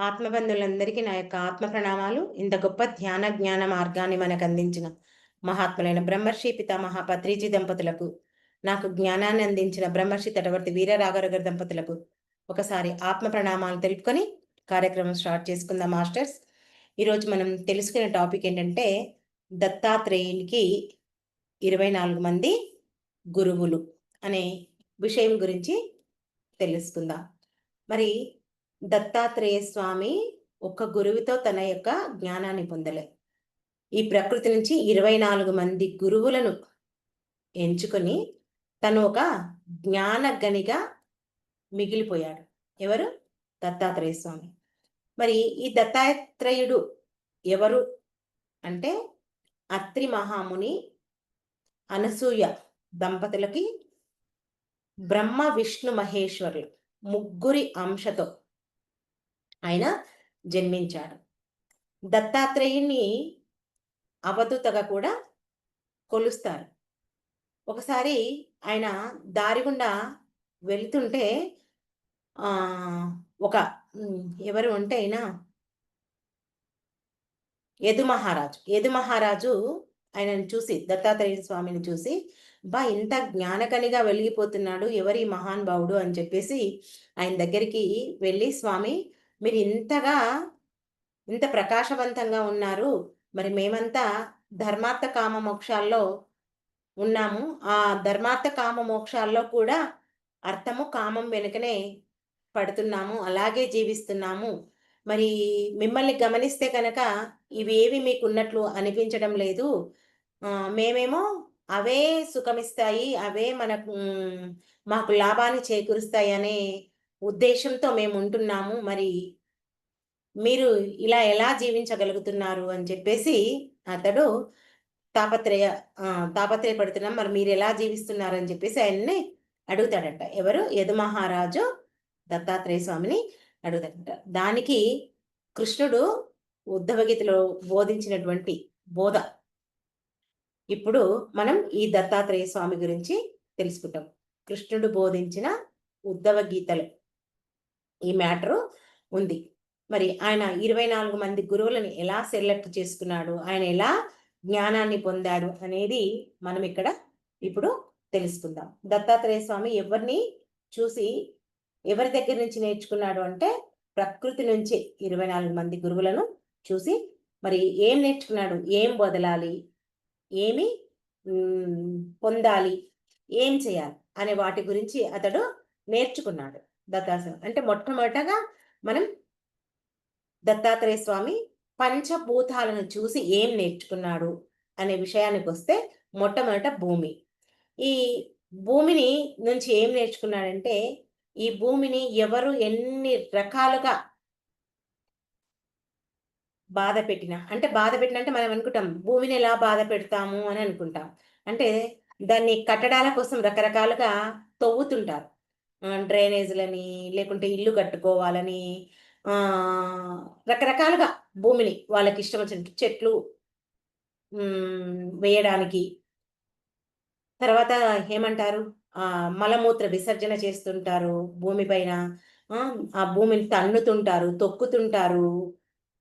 ఆత్మబంధువులందరికీ నా యొక్క ఆత్మ ప్రణామాలు ఇంత గొప్ప ధ్యాన జ్ఞాన మార్గాన్ని మనకు అందించిన మహాత్ములైన బ్రహ్మర్షి పితామహ పత్రిజీ దంపతులకు నాకు జ్ఞానాన్ని అందించిన బ్రహ్మర్షి తటవర్తి వీర రాఘవరగర్ దంపతులకు ఒకసారి ఆత్మ ప్రణామాలు తెలుపుకొని కార్యక్రమం స్టార్ట్ చేసుకుందాం మాస్టర్స్. ఈరోజు మనం తెలుసుకునే టాపిక్ ఏంటంటే దత్తాత్రేయునికి ఇరవై నాలుగు మంది గురువులు అనే విషయం గురించి తెలుసుకుందాం. మరి దత్తాత్రేయ స్వామి ఒక గురువుతో తన యొక్క జ్ఞానాన్ని పొందలే. ఈ ప్రకృతి నుంచి ఇరవై నాలుగు మంది గురువులను ఎంచుకొని తను ఒక జ్ఞానగనిగా మిగిలిపోయాడు. ఎవరు? దత్తాత్రేయ స్వామి. మరి ఈ దత్తాత్రేయుడు ఎవరు అంటే అత్రి మహాముని అనసూయ దంపతులకి బ్రహ్మ విష్ణు మహేశ్వరులు ముగ్గురి అంశతో ఆయన జన్మించాడు. దత్తాత్రేయుని అవధూతగా కూడా కొలుస్తారు. ఒకసారి ఆయన దారి గుండా వెళుతుంటే ఒక ఎవరు ఉంటే అయినా యదు మహారాజు. యదు మహారాజు ఆయనను చూసి దత్తాత్రేయ స్వామిని చూసి బా ఇంత జ్ఞానకనిగా వెలిగిపోతున్నాడు ఎవరి మహాన్ భావుడు అని చెప్పేసి ఆయన దగ్గరికి వెళ్ళి స్వామి మీరు ఇంతగా ఇంత ప్రకాశవంతంగా ఉన్నారు. మరి మేమంతా ధర్మార్థ కామ మోక్షాల్లో ఉన్నాము. ఆ ధర్మార్థ కామ మోక్షాల్లో కూడా అర్థము కామం వెనుకనే పడుతున్నాము. అలాగే జీవిస్తున్నాము. మరి మిమ్మల్ని గమనిస్తే కనుక ఇవేవి మీకు ఉన్నట్లు అనిపించడం లేదు. మేమేమో అవే సుఖమిస్తాయి అవే మనకు మాకు లాభాన్ని చేకూరుస్తాయి అనే ఉద్దేశంతో మేము ఉంటున్నాము. మరి మీరు ఇలా ఎలా జీవించగలుగుతున్నారు అని చెప్పేసి అతడు తాపత్రయ తాపత్రయపడుతున్నాం మరి మీరు ఎలా జీవిస్తున్నారు అని చెప్పేసి ఆయన్ని అడుగుతాడంట. ఎవరు? యదుమహారాజు దత్తాత్రేయ స్వామిని అడుగుతాడంట. దానికి కృష్ణుడు ఉద్ధవగీతలో బోధించినటువంటి బోధ. ఇప్పుడు మనం ఈ దత్తాత్రేయ స్వామి గురించి తెలుసుకుంటాం. కృష్ణుడు బోధించిన ఉద్ధవ గీతలు ఈ మ్యాటరు ఉంది. మరి ఆయన ఇరవై నాలుగు మంది గురువులను ఎలా సెలెక్ట్ చేసుకున్నాడు? ఆయన ఎలా జ్ఞానాన్ని పొందాడు అనేది మనం ఇక్కడ ఇప్పుడు తెలుసుకుందాం. దత్తాత్రేయ స్వామి ఎవరిని చూసి ఎవరి దగ్గర నుంచి నేర్చుకున్నాడు అంటే ప్రకృతి నుంచి ఇరవై నాలుగు మంది గురువులను చూసి మరి ఏం నేర్చుకున్నాడు? ఏం వదలాలి? ఏమి పొందాలి? ఏం చేయాలి? అనే వాటి గురించి అతడు నేర్చుకున్నాడు. దత్తాత్రేయ అంటే మొట్టమొదటగా మనం దత్తాత్రేయ స్వామి పంచభూతాలను చూసి ఏం నేర్చుకున్నాడు అనే విషయానికి వస్తే మొట్టమొదట భూమి. ఈ భూమిని నుంచి ఏం నేర్చుకున్నాడంటే ఈ భూమిని ఎవరు ఎన్ని రకాలుగా బాధ పెట్టిన అంటే బాధ పెట్టిన అంటే మనం అనుకుంటాం భూమిని ఎలా బాధ పెడతాము అని అనుకుంటాం. అంటే దాన్ని కట్టడాల కోసం రకరకాలుగా తవ్వుతుంటారు. డ్రైనేజ్లని లేకుంటే ఇల్లు కట్టుకోవాలని రకరకాలుగా భూమిని వాళ్ళకి ఇష్టం వచ్చినట్టు చెట్లు వేయడానికి. తర్వాత ఏమంటారు? మలమూత్ర విసర్జన చేస్తుంటారు భూమి పైన. ఆ భూమిని తన్నుతుంటారు తొక్కుతుంటారు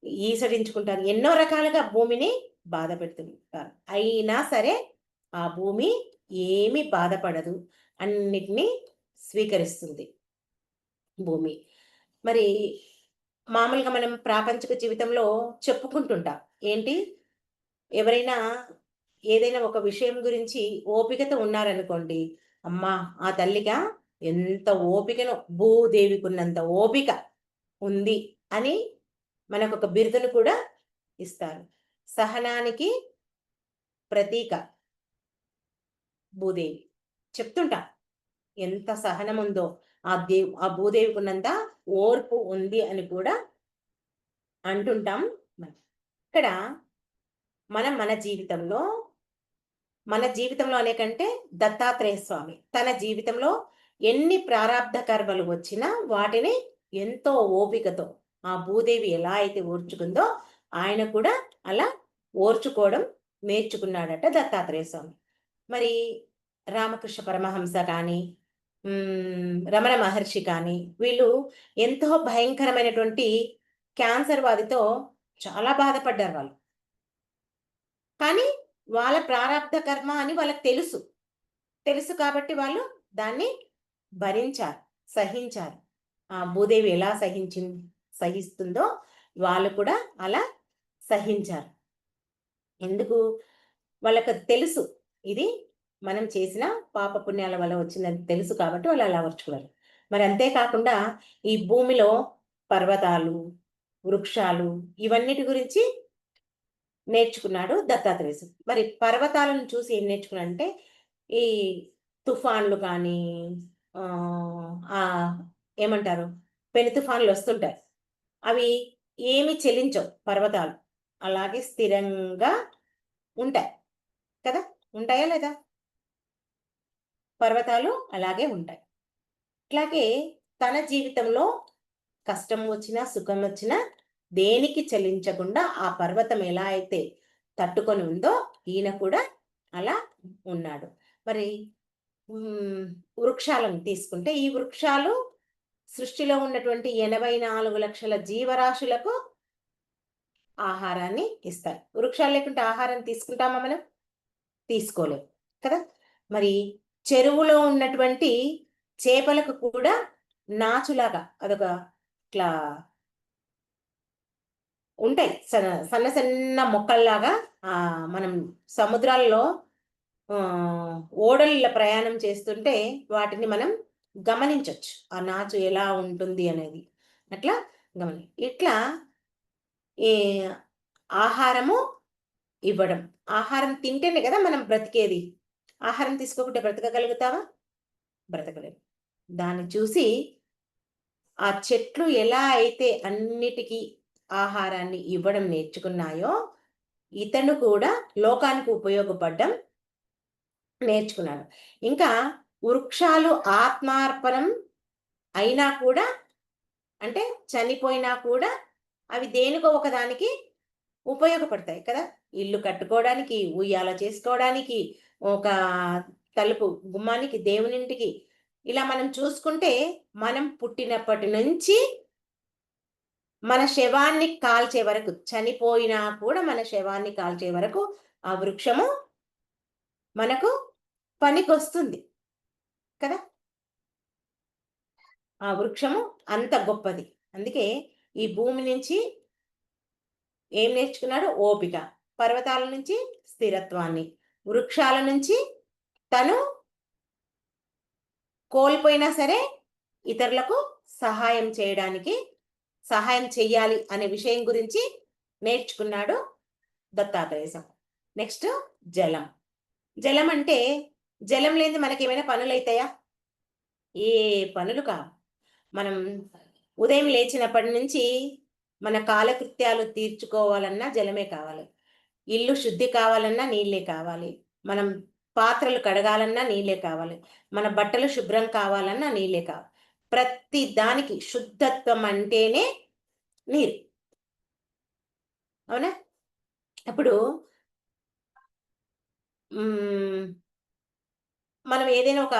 ఈసడించుకుంటారు. ఎన్నో రకాలుగా భూమిని బాధ పెడుతుంటారు. అయినా సరే ఆ భూమి ఏమి బాధపడదు. అన్నిటినీ స్వీకరిస్తుంది భూమి. మరి మామూలుగా మనం ప్రాపంచిక జీవితంలో చెప్పుకుంటుంటాం. ఏంటి? ఎవరైనా ఏదైనా ఒక విషయం గురించి ఓపికతో ఉన్నారనుకోండి అమ్మా ఆ తల్లిగా ఎంత ఓపికను భూదేవికి ఉన్నంత ఓపిక ఉంది అని మనకు ఒక బిరుదును కూడా ఇస్తారు. సహనానికి ప్రతీక భూదేవి. చెప్తుంటా. ఎంత సహనం ఉందో ఆ దేవ్ ఆ భూదేవికున్నంత ఓర్పు ఉంది అని కూడా అంటుంటాం ఇక్కడ మనం మన జీవితంలో మన జీవితంలో అనేకంటే దత్తాత్రేయ స్వామి తన జీవితంలో ఎన్ని ప్రారంధ కర్మలు వచ్చినా వాటిని ఎంతో ఓపికతో ఆ భూదేవి ఎలా అయితే ఓర్చుకుందో ఆయన కూడా అలా ఓర్చుకోవడం నేర్చుకున్నాడట దత్తాత్రేయ స్వామి. మరి రామకృష్ణ పరమహంస కానీ రమణ మహర్షి కానీ వీళ్ళు ఎంతో భయంకరమైనటువంటి క్యాన్సర్ వ్యాధితో చాలా బాధపడ్డారు వాళ్ళు. కానీ వాళ్ళ ప్రారంధ కర్మ అని వాళ్ళకి తెలుసు. తెలుసు కాబట్టి వాళ్ళు దాన్ని భరించారు సహించారు. ఆ భూదేవి ఎలా సహించి సహిస్తుందో వాళ్ళు కూడా అలా సహించారు. ఎందుకు? వాళ్ళకి తెలుసు. ఇది మనం చేసిన పాప పుణ్యాల వల్ల వచ్చిందని తెలుసు కాబట్టి వాళ్ళు అలా వర్చుకున్నారు మరి అంతేకాకుండా ఈ భూమిలో పర్వతాలు వృక్షాలు ఇవన్నిటి గురించి నేర్చుకున్నాడు దత్తాత్రేయుడు మరి పర్వతాలను చూసి ఏం నేర్చుకున్నాడంటే ఈ తుఫాన్లు కానీ ఆ ఏమంటారు? పెను తుఫాన్లు వస్తుంటాయి. అవి ఏమి చెలించవు పర్వతాలు. అలాగే స్థిరంగా ఉంటాయి. కదా? ఉంటాయా లేదా? పర్వతాలు అలాగే ఉంటాయి. అట్లాగే తన జీవితంలో కష్టం వచ్చినా సుఖం వచ్చినా దేనికి చలించకుండా ఆ పర్వతం ఎలా అయితే తట్టుకొని ఉందో ఈయన కూడా అలా ఉన్నాడు. మరి వృక్షాలను తీసుకుంటే ఈ వృక్షాలు సృష్టిలో ఉన్నటువంటి ఎనభై నాలుగు లక్షల జీవరాశులకు ఆహారాన్ని ఇస్తాయి. వృక్షాలు లేకుంటే ఆహారం తీసుకుంటామా మనం? తీసుకోలేం కదా? మరి చెరువులో ఉన్నటువంటి చేపలకు కూడా నాచులాగా అదొక ఇట్లా ఉంటాయి. సన్న సన్న సన్న మొక్కల్లాగా మనం సముద్రాల్లో ఓడల ప్రయాణం చేస్తుంటే వాటిని మనం గమనించవచ్చు ఆ నాచు ఎలా ఉంటుంది అనేది. అట్లా గమని ఇట్లా ఈ ఆహారము ఇవ్వడం. ఆహారం తింటేనే కదా మనం బ్రతికేది. ఆహారం తీసుకోకుంటే బ్రతకగలుగుతావా? బ్రతకలేవు. దాన్ని చూసి ఆ చెట్లు ఎలా అయితే అన్నిటికీ ఆహారాన్ని ఇవ్వడం నేర్చుకున్నాయో ఇతను కూడా లోకానికి ఉపయోగపడడం నేర్చుకున్నాడు. ఇంకా వృక్షాలు ఆత్మార్పణం అయినా కూడా అంటే చనిపోయినా కూడా అవి దేనికో ఒకదానికి ఉపయోగపడతాయి కదా? ఇల్లు కట్టుకోవడానికి ఉయ్యాల చేసుకోవడానికి ఒక తలుపు గుమ్మానికి దేవునింటికి. ఇలా మనం చూసుకుంటే మనం పుట్టినప్పటి నుంచి మన శవాన్ని కాల్చే వరకు చనిపోయినా కూడా మన శవాన్ని కాల్చే వరకు ఆ వృక్షము మనకు పనికొస్తుంది కదా? ఆ వృక్షము అంత గొప్పది. అందుకే ఈ భూమి నుంచి ఏం నేర్చుకున్నాడు? ఓపిక. పర్వతాల నుంచి స్థిరత్వాన్ని. వృక్షాల నుంచి తను కోల్పోయినా సరే ఇతరులకు సహాయం చేయడానికి సహాయం చెయ్యాలి అనే విషయం గురించి నేర్చుకున్నాడు దత్తాత్రేయ. నెక్స్ట్ జలం. జలం అంటే జలం లేని మనకి ఏమైనా పనులు అవుతాయా ఏ పనులు కావు. మనం ఉదయం లేచినప్పటి నుంచి మన కాలకృత్యాలు తీర్చుకోవాలన్నా జలమే కావాలి. ఇల్లు శుద్ధి కావాలన్నా నీళ్ళే కావాలి. మనం పాత్రలు కడగాలన్నా నీళ్ళే కావాలి. మన బట్టలు శుభ్రం కావాలన్నా నీళ్ళే కావాలి. ప్రతి దానికి శుద్ధత్వం అంటేనే నీరు. అవునా? అప్పుడు మనం ఏదైనా ఒక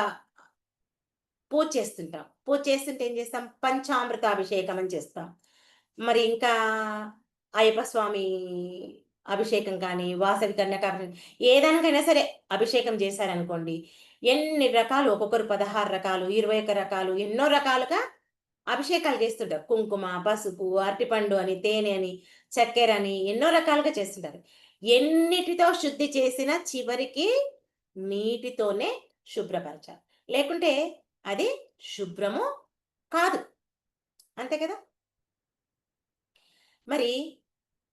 పూజ చేస్తుంటాం. పూజ చేస్తుంటే ఏం చేస్తాం? పంచామృత అభిషేకం అని చేస్తాం. మరి ఇంకా అయ్యప్ప స్వామి అభిషేకం కానీ వాసవి కన్యాకారం ఏదానికైనా సరే అభిషేకం చేశారనుకోండి ఎన్ని రకాలు ఒక్కొక్కరు పదహారు రకాలు ఇరవై ఒక్క రకాలు ఎన్నో రకాలుగా అభిషేకాలు చేస్తుంటారు. కుంకుమ పసుపు అరటిపండు అని తేనె అని చక్కెర అని ఎన్నో రకాలుగా చేస్తుంటారు. ఎన్నిటితో శుద్ధి చేసిన చివరికి నీటితోనే శుభ్రపరచాలి. లేకుంటే అది శుభ్రము కాదు. అంతే కదా? మరి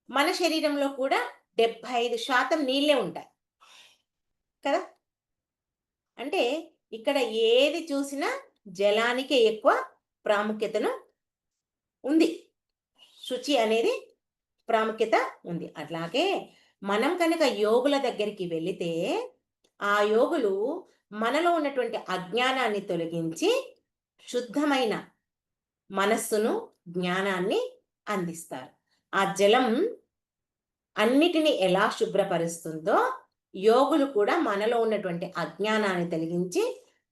మన శరీరంలో కూడా డెబ్బై ఐదు శాతం నీళ్ళే ఉంటాయి. కదా? అంటే ఇక్కడ ఏది చూసినా జలానికి ఎక్కువ ప్రాముఖ్యతను ఉంది. శుచి అనేది ప్రాముఖ్యత ఉంది. అట్లాగే మనం కనుక యోగుల దగ్గరికి వెళితే ఆ యోగులు మనలో ఉన్నటువంటి అజ్ఞానాన్ని తొలగించి శుద్ధమైన మనస్సును జ్ఞానాన్ని అందిస్తారు. ఆ జలం అన్నిటిని ఎలా శుభ్రపరుస్తుందో యోగులు కూడా మనలో ఉన్నటువంటి అజ్ఞానాన్ని తొలగించి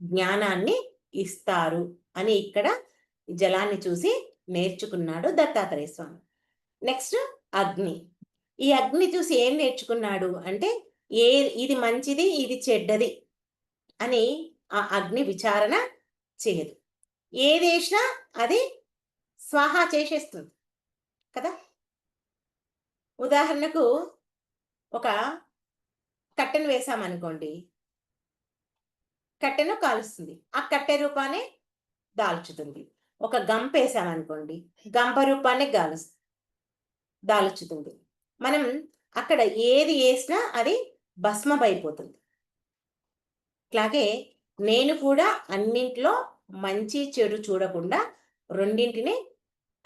జ్ఞానాన్ని ఇస్తారు అని ఇక్కడ జలాన్ని చూసి నేర్చుకున్నాడు దత్తాత్రేయ స్వామి. నెక్స్ట్ అగ్ని. ఈ అగ్ని చూసి ఏం నేర్చుకున్నాడు అంటే ఏ ఇది మంచిది ఇది చెడ్డది అని ఆ అగ్ని విచారణ చేయదు. ఏ వేసినా అది స్వాహా చేసేస్తుంది కదా? ఉదాహరణకు ఒక కట్టెను వేసామనుకోండి. కట్టెను కాలుస్తుంది. ఆ కట్టె రూపాన్ని దాల్చుతుంది. ఒక గంప వేసామనుకోండి. గంప రూపాన్ని గాలు దాల్చుతుంది. మనం అక్కడ ఏది వేసినా అది భస్మమైపోతుంది. అట్లాగే నేను కూడా అన్నింట్లో మంచి చెడు చూడకుండా రెండింటిని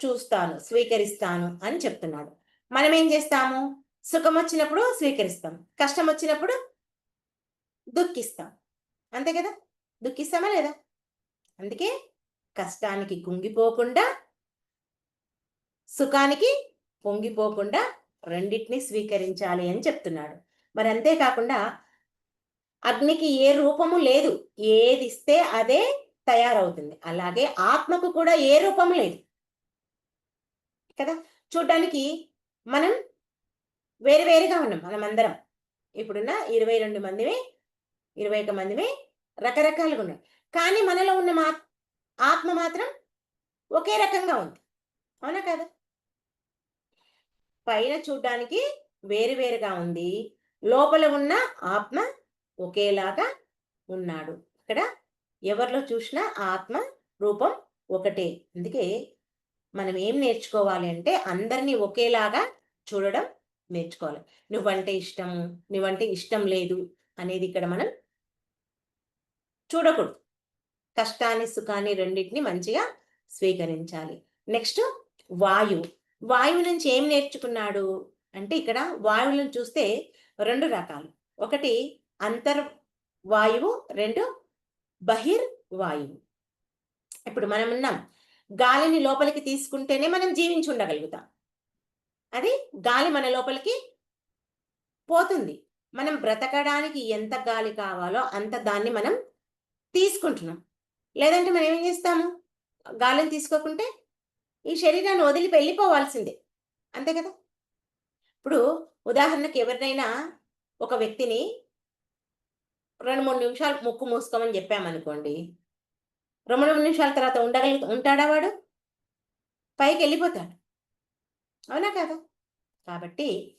చూస్తాను స్వీకరిస్తాను అని చెప్తున్నాడు. మనం ఏం చేస్తాము? సుఖం వచ్చినప్పుడు స్వీకరిస్తాం. కష్టం వచ్చినప్పుడు దుఃఖిస్తాం. అంతే కదా? దుఃఖిస్తామా లేదా? అందుకే కష్టానికి కుంగిపోకుండా సుఖానికి పొంగిపోకుండా రెండింటిని స్వీకరించాలి అని చెప్తున్నాడు. మరి అంతేకాకుండా అగ్నికి ఏ రూపము లేదు. ఏది ఇస్తే అదే తయారవుతుంది. అలాగే ఆత్మకు కూడా ఏ రూపము లేదు. కదా? చూడ్డానికి మనం వేరు వేరుగా ఉన్నాం మనమందరం. ఇప్పుడున్న ఇరవై రెండు మందివి ఇరవై ఒక మందివి రకరకాలుగా ఉన్నాయి. కానీ మనలో ఉన్న మా ఆత్మ మాత్రం ఒకే రకంగా ఉంది. అవునా కదా? పైన చూడ్డానికి వేరువేరుగా ఉంది. లోపల ఉన్న ఆత్మ ఒకేలాగా ఉన్నాడు. ఇక్కడ ఎవరిలో చూసినా ఆత్మ రూపం ఒకటే. అందుకే మనం ఏం నేర్చుకోవాలి అంటే అందరినీ ఒకేలాగా చూడడం నేర్చుకోవాలి. నువ్వంటే ఇష్టం నువ్వంటే ఇష్టం లేదు అనేది ఇక్కడ మనం చూడకూడదు. కష్టాన్ని సుఖాన్ని రెండింటిని మంచిగా స్వీకరించాలి. నెక్స్ట్ వాయువు వాయువు నుంచి ఏం నేర్చుకున్నాడు అంటే ఇక్కడ వాయువులను చూస్తే రెండు రకాలు. ఒకటి అంతర్ వాయువు రెండు బహిర్ వాయువు ఇప్పుడు మనం ఉన్నాం. గాలిని లోపలికి తీసుకుంటేనే మనం జీవించి ఉండగలుగుతాం. అది గాలి మన లోపలికి పోతుంది. మనం బ్రతకడానికి ఎంత గాలి కావాలో అంత దాన్ని మనం తీసుకుంటున్నాం. లేదంటే మనం ఏం చేస్తాము? గాలిని తీసుకోకుంటే ఈ శరీరాన్ని వదిలి వెళ్ళిపోవాల్సిందే. అంతే కదా? ఇప్పుడు ఉదాహరణకి ఎవరినైనా ఒక వ్యక్తిని రెండు మూడు నిమిషాలు ముక్కు మూసుకోమని చెప్పామనుకోండి. రెండు మూడు నిమిషాల తర్వాత ఉండగలుగు ఉంటాడా వాడు? పైకి వెళ్ళిపోతాడు. అవునా కాదు? కాబట్టి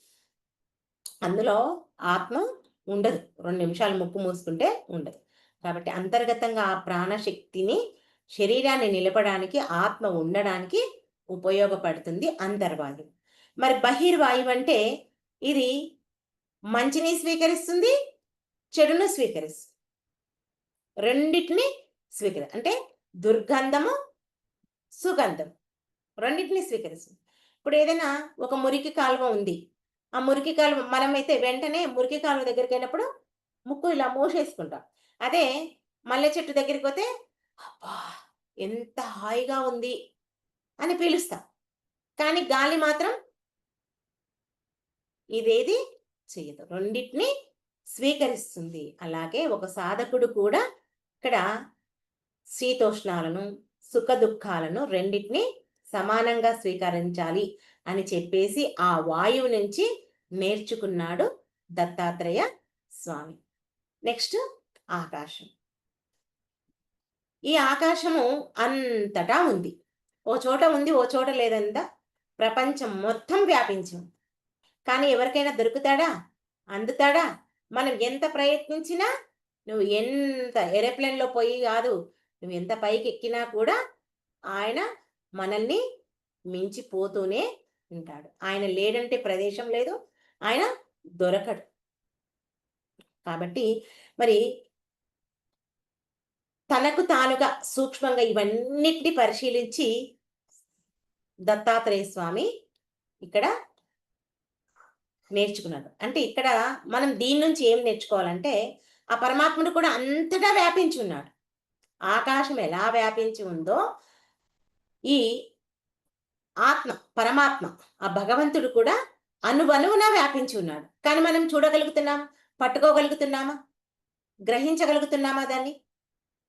అందులో ఆత్మ ఉండదు. రెండు నిమిషాలు ముప్పు మూసుకుంటే ఉండదు. కాబట్టి అంతర్గతంగా ఆ ప్రాణశక్తిని శరీరాన్ని నిలపడానికి ఆత్మ ఉండడానికి ఉపయోగపడుతుంది అంతర్వాయువు. మరి బహిర్వాయువు అంటే ఇది మంచిని స్వీకరిస్తుంది చెడును స్వీకరిస్తుంది. రెండింటిని స్వీకరి అంటే దుర్గంధము సుగంధం. రెండింటిని స్వీకరిస్తుంది. ఇప్పుడు ఏదైనా ఒక మురికి కాలువ ఉంది. ఆ మురికి కాలువ మనమైతే వెంటనే మురికి కాలువ దగ్గరికి అయినప్పుడు ముక్కు ఇలా మూసేసుకుంటాం. అదే మల్లె చెట్టు దగ్గరికి పోతే అబ్బా ఎంత హాయిగా ఉంది అని పిలుస్తాం. కానీ గాలి మాత్రం ఇదేది చేయదు రెండింటిని స్వీకరిస్తుంది. అలాగే ఒక సాధకుడు కూడా ఇక్కడ శీతోష్ణాలను సుఖ దుఃఖాలను రెండింటిని సమానంగా స్వీకరించాలి అని చెప్పేసి ఆ వాయువు నుంచి నేర్చుకున్నాడు దత్తాత్రేయ స్వామి. నెక్స్ట్ ఆకాశం. ఈ ఆకాశము అంతటా ఉంది. ఓ చోట ఉంది ఓ చోట లేదంత ప్రపంచం మొత్తం వ్యాపించి. కానీ ఎవరికైనా దొరుకుతాడా? అందుతాడా? మనం ఎంత ప్రయత్నించినా నువ్వు ఎంత ఏరోప్లేన్లో పోయి కాదు నువ్వు ఎంత పైకి ఎక్కినా కూడా ఆయన మనల్ని మించిపోతూనే ఉంటాడు. ఆయన లేడంటే ప్రదేశం లేదు ఆయన దొరకడు. కాబట్టి మరి తనకు తానుగా సూక్ష్మంగా ఇవన్నిటిని పరిశీలించి దత్తాత్రేయ స్వామి ఇక్కడ నేర్చుకున్నాడు. అంటే ఇక్కడ మనం దీని నుంచి ఏం నేర్చుకోవాలంటే ఆ పరమాత్ముడు కూడా అంతటా వ్యాపించి ఉన్నాడు. ఆకాశం ఎలా వ్యాపించి ఉందో ఈ ఆత్మ పరమాత్మ ఆ భగవంతుడు కూడా అనువనువున వ్యాపించి ఉన్నాడు. కానీ మనం చూడగలుగుతున్నాం? పట్టుకోగలుగుతున్నామా? గ్రహించగలుగుతున్నామా దాన్ని?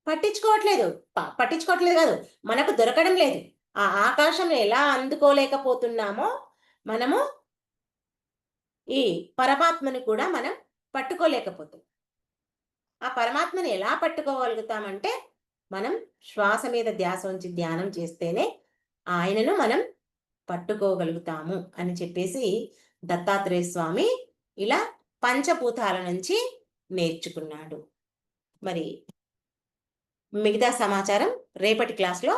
పట్టించుకోవట్లేదు. పట్టించుకోవట్లేదు కాదు. మనకు దొరకడం లేదు. ఆ ఆకాశం ఎలా అందుకోలేకపోతున్నామో మనము ఈ పరమాత్మని కూడా మనం పట్టుకోలేకపోతాం ఆ పరమాత్మని ఎలా పట్టుకోగలుగుతామంటే మనం శ్వాస మీద ధ్యాస ఉంచి ధ్యానం చేస్తేనే ఆయనను మనం పట్టుకోగలుగుతాము అని చెప్పేసి దత్తాత్రేయ స్వామి ఇలా పంచభూతాల నుంచి నేర్చుకున్నాడు. మరి మిగతా సమాచారం రేపటి క్లాస్లో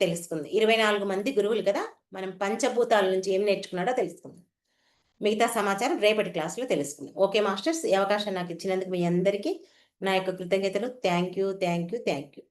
తెలుసుకుంది. ఇరవై నాలుగు మంది గురువులు కదా మనం పంచభూతాల నుంచి ఏం నేర్చుకున్నాడో తెలుసుకుందాం. మిగతా సమాచారం రేపటి క్లాస్లో తెలుసుకుందాం. ఓకే మాస్టర్స్ ఈ అవకాశం నాకు ఇచ్చినందుకు మీ అందరికీ నా యొక్క కృతజ్ఞతలు. Thank you thank you thank you.